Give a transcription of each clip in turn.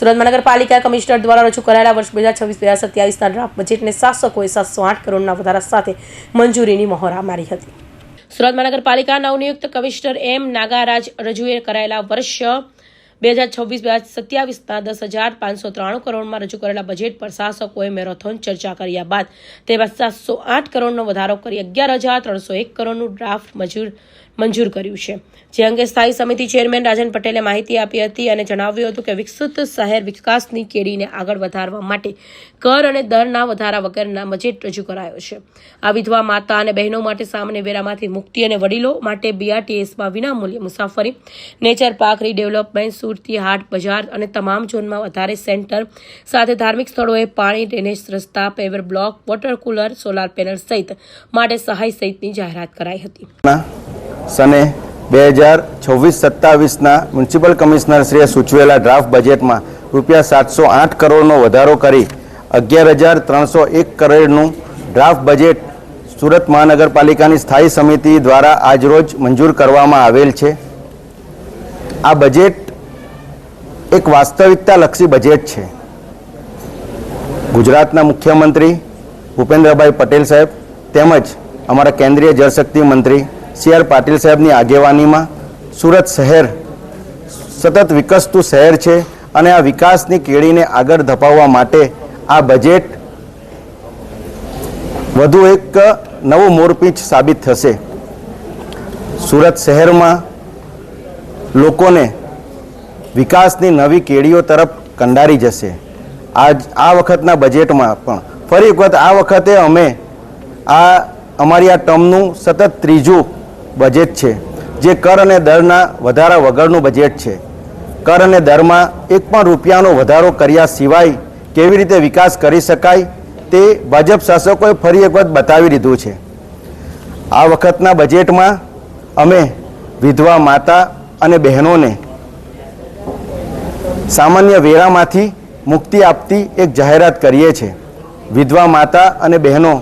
સુરત મહાનગરપાલિકા કમિશનર દ્વારા રજૂ કરાયેલા વર્ષ બે હજાર છવ્વીસ, બે હજાર સત્યાવીસના ડ્રાફ્ટ બજેટને શાસકોએ સાતસો આઠ કરોડના વધારા સાથે મંજૂરીની મહોર મારી હતી. સુરત મહાનગરપાલિકા નવનિયુક્ત કમિશનર એમ નાગારાજ રજૂએ કરાયેલા વર્ષ બે હજાર છવ્વીસ, બે હજાર સત્યાવીસના દસ હજાર પાંચસો ત્રાણું કરોડમાં રજૂ કરેલા બજેટ પર શાસકોએ મેરોથોન ચર્ચા કર્યા બાદ તેમાં સાતસો આઠ કરોડનો વધારો કરી અગિયાર હજાર ત્રણસો એક કરોડનું ડ્રાફ્ટ મંજૂર મંજૂર કર્યું છે. જે અંગે સ્થાયી સમિતિ ચેરમેન રાજન પટેલે માહિતી આપી હતી અને જણાવ્યું હતું કે વિકસિત શહેર વિકાસની કેડીને આગળ વધારવા માટે કર અને દરના વધારા વગરના બજેટ રજૂ કરાયો છે. આ વિધવા માતા અને બહેનો માટે સામાન્ય વેરામાંથી મુક્તિ અને વડીલો માટે બીઆરટીએસમાં વિનામૂલ્ય મુસાફરી, નેચર પાર્ક રીડેવલપમેન્ટ, સુરતી હાટ બજાર અને તમામ ઝોનમાં વધારે સેન્ટર સાથે ધાર્મિક સ્થળોએ પાણી, ડ્રેનેજ રસ્તા, paver block, water cooler, solar panel સહિત માટે સહાય સહિતની જાહેરાત કરાઈ હતી. સને બે હજાર છવ્વીસ સત્તાવીસના મ્યુનિસિપલ કમિશનરશ્રીએ સૂચવેલા ડ્રાફ્ટ બજેટમાં રૂપિયા સાતસો આઠ કરોડનો વધારો કરી અગિયાર હજાર ત્રણસો એક કરોડનું ડ્રાફ્ટ બજેટ સુરત મહાનગરપાલિકાની સ્થાયી સમિતિ દ્વારા આજરોજ મંજૂર કરવામાં આવેલ છે. આ બજેટ એક વાસ્તવિકતાલક્ષી બજેટ છે. ગુજરાતના મુખ્યમંત્રી ભૂપેન્દ્રભાઈ પટેલ સાહેબ તેમજ અમારા કેન્દ્રીય જળશક્તિ મંત્રી સી આર પાટીલ સાહેબની આગેવાનીમાં સુરત શહેર સતત વિકસતું શહેર છે અને આ વિકાસની કેળીને આગળ ધપાવવા માટે આ બજેટ વધુ એક નવું મોરપીંચ સાબિત થશે. સુરત શહેરમાં લોકોને વિકાસની નવી કેળીઓ તરફ કંડારી જશે. આજ, આ વખતના બજેટમાં પણ. ફરી વખત આ વખતે અમે આ, અમારી આ ટર્મનું સતત ત્રીજું બજેટ છે, જે કર અને દરના વધારા વગરનું બજેટ છે. કર અને દરમાં એક પણ રૂપિયાનો વધારો કર્યા સિવાય કેવી રીતે વિકાસ કરી શકાય તે ભાજપ શાસકોએ ફરી એક વખત બતાવી દીધું છે. આ વખતના બજેટમાં અમે વિધવા માતા અને બહેનોને સામાન્ય વેરામાંથી મુક્તિ આપતી એક જાહેરાત કરીએ છીએ વિધવા માતા અને બહેનો,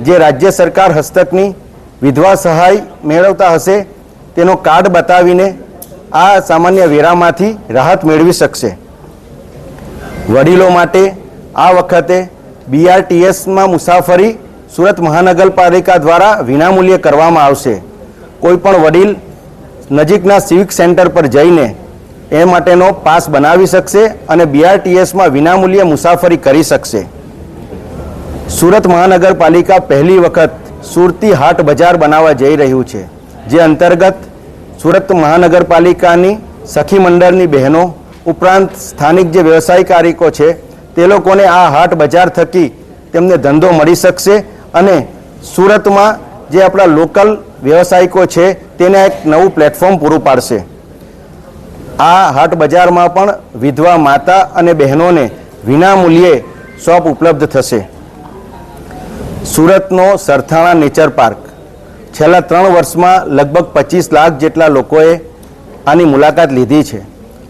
જે રાજ્ય સરકાર હસ્તકની વિધવા સહાય મેળવતા હશે તેનો કાર્ડ બતાવીને આ સામાન્ય વેરામાંથી રાહત મેળવી શકશે. વડીલો માટે આ વખતે બીઆરટીએસમાં મુસાફરી સુરત મહાનગરપાલિકા દ્વારા વિનામૂલ્યે કરવામાં આવશે. કોઈ પણ વડીલ નજીકના સિવિક સેન્ટર પર જઈને એ માટેનો પાસ બનાવી શકશે અને બીઆરટીએસમાં વિનામૂલ્યે મુસાફરી કરી શકશે. સુરત મહાનગરપાલિકા પહેલી વખત સુરતી હાટ બજાર બનાવવા જઈ રહ્યું છે, જે અંતર્ગત સુરત મહાનગરપાલિકાની સખી મંડળની બહેનો, ઉપરાંત સ્થાનિક જે વ્યવસાયકારીકો છે, તે લોકોને આ હાટ બજાર થકી તેમને ધંધો મળી શકશે અને સુરતમાં જે આપણા લોકલ વ્યવસાયિકો છે, તેને એક નવું પ્લેટફોર્મ પૂરું પાડશે. આ હાટ બજારમાં પણ વિધવા માતા અને બહેનોને વિનામૂલ્યે શોપ ઉપલબ્ધ થશે. સુરતનો સરથાણા નેચર પાર્ક. છેલ્લા ત્રણ વર્ષમાં લગભગ પચીસ લાખ જેટલા લોકોએ આની મુલાકાત લીધી છે.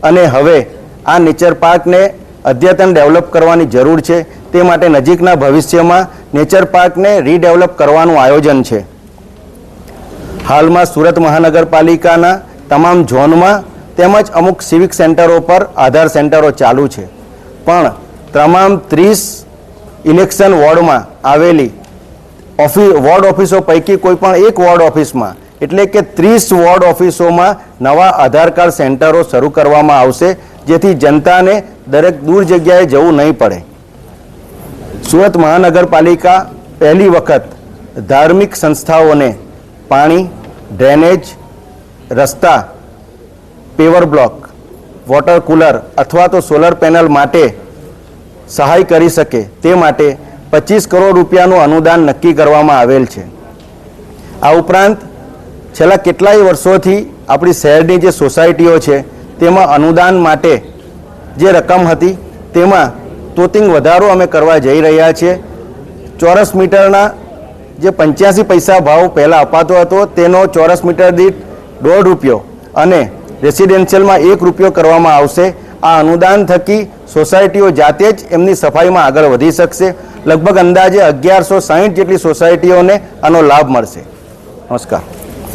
અને હવે આ નેચર પાર્કને અદ્યતન ડેવલપ કરવાની જરૂર છે. તે માટે નજીકના ભવિષ્યમાં નેચર પાર્કને રીડેવલપ કરવાનું આયોજન છે. હાલમાં સુરત મહાનગરપાલિકાના તમામ ઝોનમાં તેમજ અમુક સિવિક સેન્ટરો પર આધાર સેન્ટરો ચાલુ છે. પણ તમામ ત્રીસ ઇલેક્શન વોર્ડમાં આવેલી ઓફિસ વોર્ડ ઓફિસો પૈકી કોઈ પણ એક વોર્ડ ઓફિસમાં, એટલે કે ત્રીસ વોર્ડ ઓફિસોમાં નવા આધાર કાર્ડ સેન્ટરો શરૂ કરવામાં આવશે, જેથી જનતાને દરેક દૂર જગ્યાએ જવું નહીં પડે. સુરત મહાનગરપાલિકા પહેલી વખત ધાર્મિક સંસ્થાઓને પાણી, ડ્રેનેજ, રસ્તા, પેવર બ્લોક, વોટર કુલર અથવા તો સોલર પેનલ માટે સહાય કરી શકે તે માટે પચીસ કરોડ રૂપિયાનું અનુદાન નક્કી કરવામાં આવેલ છે. આ ઉપરાંત છેલ્લા કેટલાય વર્ષોથી આપણી શહેરની જે સોસાયટીઓ છે, તેમાં અનુદાન માટે જે રકમ હતી, તેમાં તોતિંગ વધારો અમે કરવા જઈ રહ્યા છીએ. ચોરસ મીટરના જે પંચ્યાસી પૈસા ભાવ પહેલાં અપાતો હતો, તેનો ચોરસ મીટર દીઠ દોઢ રૂપિયો અને રેસિડેન્શિયલમાં એક રૂપિયો કરવામાં આવશે. આ અનુદાન થકી સોસાયટીઓ જાતે જ એમની સફાઈમાં આગળ વધી શકશે. લગભગ અંદાજે અગિયારસો સાહીઠ જેટલી સોસાયટીઓને આનો લાભ મળશે. નમસ્કાર.